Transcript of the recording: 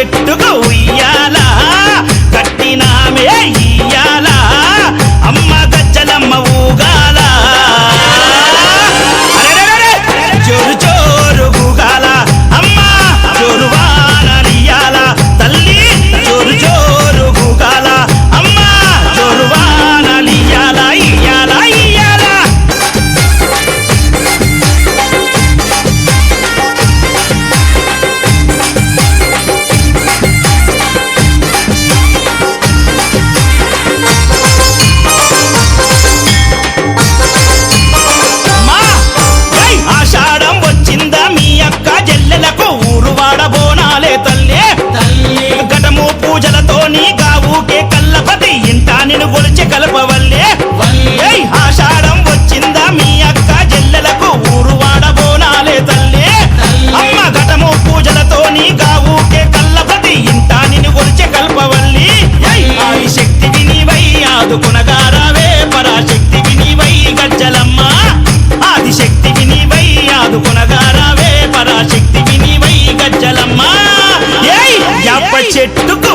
எட்டு ఏయ్ చెట్టుకు